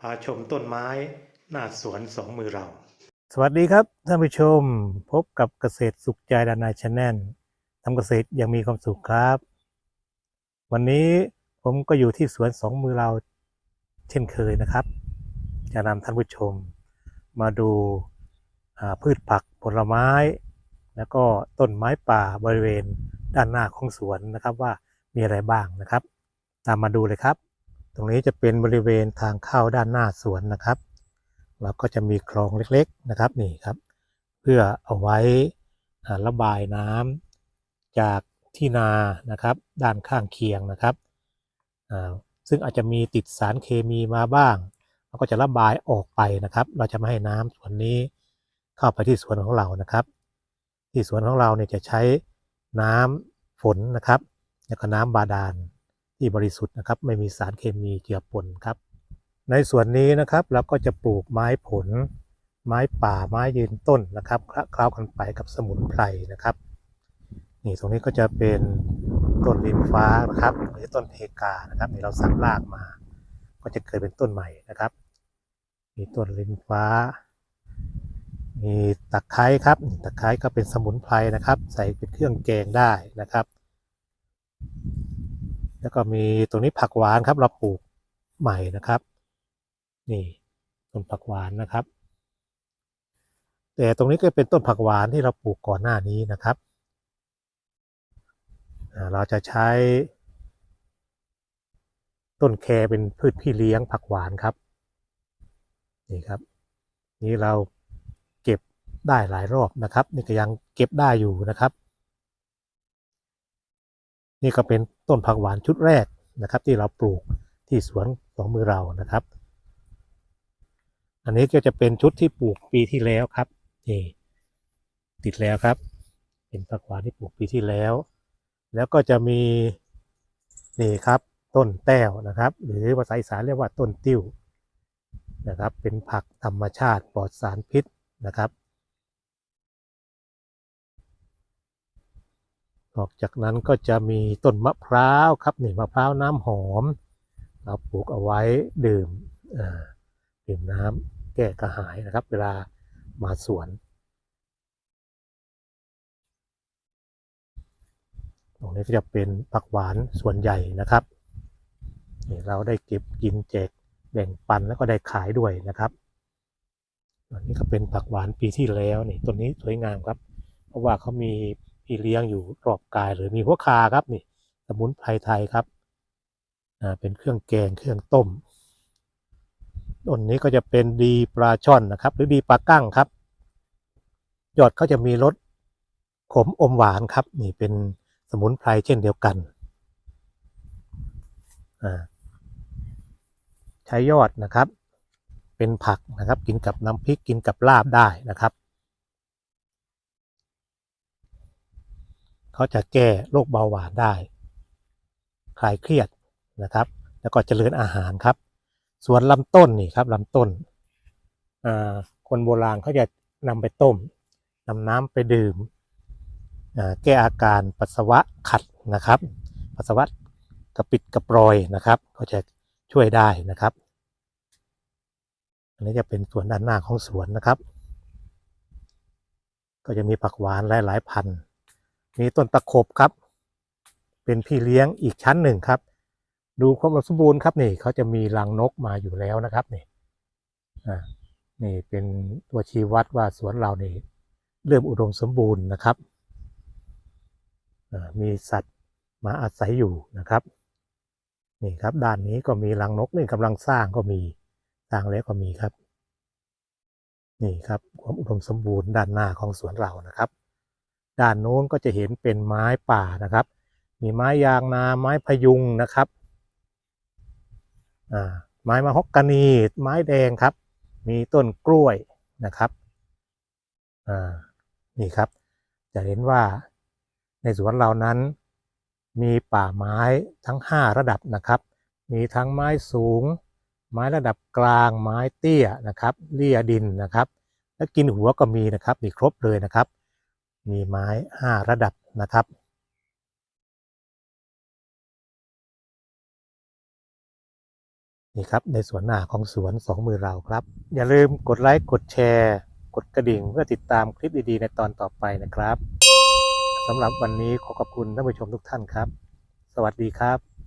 พาชมต้นไม้หน้าสวนสองมือเรา สวัสดีครับท่านผู้ชมพบกับเกษตรสุขใจดานายชาแนลทำเกษตรอยังมีความสุขครับ วันนี้ผมก็อยู่ที่สวนสองมือเรา เช่นเคยนะครับ จะนำท่านผู้ชม มาดูาพืชผักผลไม้ แล้วก็ต้นไม้ป่าบริเวณด้านหน้าของสวนนะครับว่ามีอะไรบ้างนะครับ ตามมาดูเลยครับ รงนี้จะเป็นบริเวณทางเข้าด้านหน้าสวนนะครับ เราก็จะมีคลองเล็กๆนะครับนี่ครับ เพื่อเอาไว้ระบายน้ำจากที่นานะครับ ด้านข้างเคียงนะครับซึ่งอาจจะมีติดสารเคมีมาบ้างเราก็จะระบายออกไปนะครับ เราจะไม่ให้น้ำส่วนนี้เข้าไปที่สวนของเรานะครับ ที่สวนของเราเนี่ยจะใช้น้ำฝนนะครับ แล้วก็น้ำบาดาล ที่บริสุทธิ์นะครับไม่มีสารเคมีเจือปนครับ ในส่วนนี้นะครับเราก็จะปลูกไม้ผล ไม้ป่าไม้ยืนต้นนะครับคละเคล้ากันไปกับสมุนไพรนะครับนี่ตรงนี้ก็จะเป็นต้นลินฟ้านะครับหรือต้นเพกานะครับนี่เราสับรากมา ก็จะเกิดเป็นต้นใหม่นะครับ มีต้นลินฟ้า มีตะไคร้ครับตะไคร้ก็เป็นสมุนไพรนะครับ ใส่เป็นเครื่องแกงได้นะครับ แล้วก็มีตรงนี้ผักหวานครับ เราปลูกใหม่นะครับ นี่ต้นผักหวานนะครับ แต่ตรงนี้ก็เป็นต้นผักหวานที่เราปลูกก่อนหน้านี้นะครับ เราจะใช้ ต้นแคเป็นพืชพี่เลี้ยงผักหวานครับ นี่ครับ นี่เราเก็บได้หลายรอบนะครับ นี่ก็ยังเก็บได้อยู่นะครับ นี่ก็เป็นต้นผักหวานชุดแรกนะครับ ที่เราปลูกที่สวนของมือเรานะครับ อันนี้ก็จะเป็นชุดที่ปลูกปีที่แล้วครับนี่ติดแล้วครับ เป็นผักหวานที่ปลูกปีที่แล้ว แล้วก็จะมีนี่ครับต้นแต้วนะครับ หรือภาษาอีสานเรียกว่าต้นติ้วนะครับ เป็นผักธรรมชาติปลอดสารพิษนะครับ นอกจากนั้นก็จะมีต้นมะพร้าวครับนี่มะพร้าวน้ำหอม เราปลูกเอาไว้ดื่มอ่าดื่มน้ำแก้กระหายนะครับ เวลามาสวน ตรงนี้ก็จะเป็นผักหวานส่วนใหญ่นะครับนี่เราได้เก็บกินแจกแบ่งปันแล้วก็ได้ขายด้วยนะครับอันนี้ก็เป็นผักหวานปีที่แล้วนี่ต้นนี้สวยงามครับ เพราะว่าเขามี พี่เลี้ยงอยู่รอบกายหรือมีหัวคาครับนี่สมุนไพรไทยครับอ่าเป็นเครื่องแกงเครื่องต้มต้นนี้ก็จะเป็นดีปลาช่อนนะครับ หรือดีปลากั้งครับยอดเขาจะมีรสขมอมหวานครับ นี่เป็นสมุนไพรเช่นเดียวกันใช้ยอดนะครับ เป็นผักนะครับ กินกับน้ำพริกกินกับลาบได้นะครับ เขาจะแก้โรคเบาหวานได้ คลายเครียดนะครับ แล้วก็เจริญอาหารครับ ส่วนลำต้นนี่ครับลำต้น คนโบราณเขาจะนำไปต้มนำน้ำไปดื่ม แก้อาการปัสสาวะขัดนะครับ ปัสสาวะกระปิดกระปรอยนะครับก็จะช่วยได้นะครับ อันนี้จะเป็นส่วนด้านหน้าของสวนนะครับ ก็จะมีผักหวานหลายๆพันธุ์ มีต้นตะขบครับ เป็นพี่เลี้ยงอีกชั้นหนึ่งครับ ดูความสมบูรณ์ครับนี่เขาจะมีรังนกมาอยู่แล้วนะครับนี่อ่านี่เป็นตัวชี้วัดว่าสวนเรานี่เริ่มอุดมสมบูรณ์นะครับอ่ามีสัตว์มาอาศัยอยู่นะครับ นี่ครับด้านนี้ก็มีรังนกนี่กำลังสร้างก็มีสร้างแล้วก็มีครับ นี่ครับความอุดมสมบูรณ์ด้านหน้าของสวนเรานะครับ ด้านโน้นก็จะเห็นเป็นไม้ป่านะครับ มีไม้ยางนาไม้พยุงนะครับไม้มะฮอกกานีไม้แดงครับ มีต้นกล้วยนะครับอ่านี่ครับ จะเห็นว่าในสวนเรานั้น มีป่าไม้ทั้ง 5 ระดับนะครับ มีทั้งไม้สูง ไม้ระดับกลางไม้เตี้ยนะครับเลี่ยดินนะครับ และกินหัวก็มีนะครับนี่ครบเลยนะครับ มีไม้ 5 ระดับนะครับนี่ครับในสวนหน้าของสวนสองมือเราครับ อย่าลืมกดไลค์กดแชร์ กดกระดิ่งเพื่อติดตามคลิปดีๆ ในตอนต่อไปนะครับสำหรับวันนี้ขอขอบคุณท่านผู้ชมทุกท่านครับ สวัสดีครับ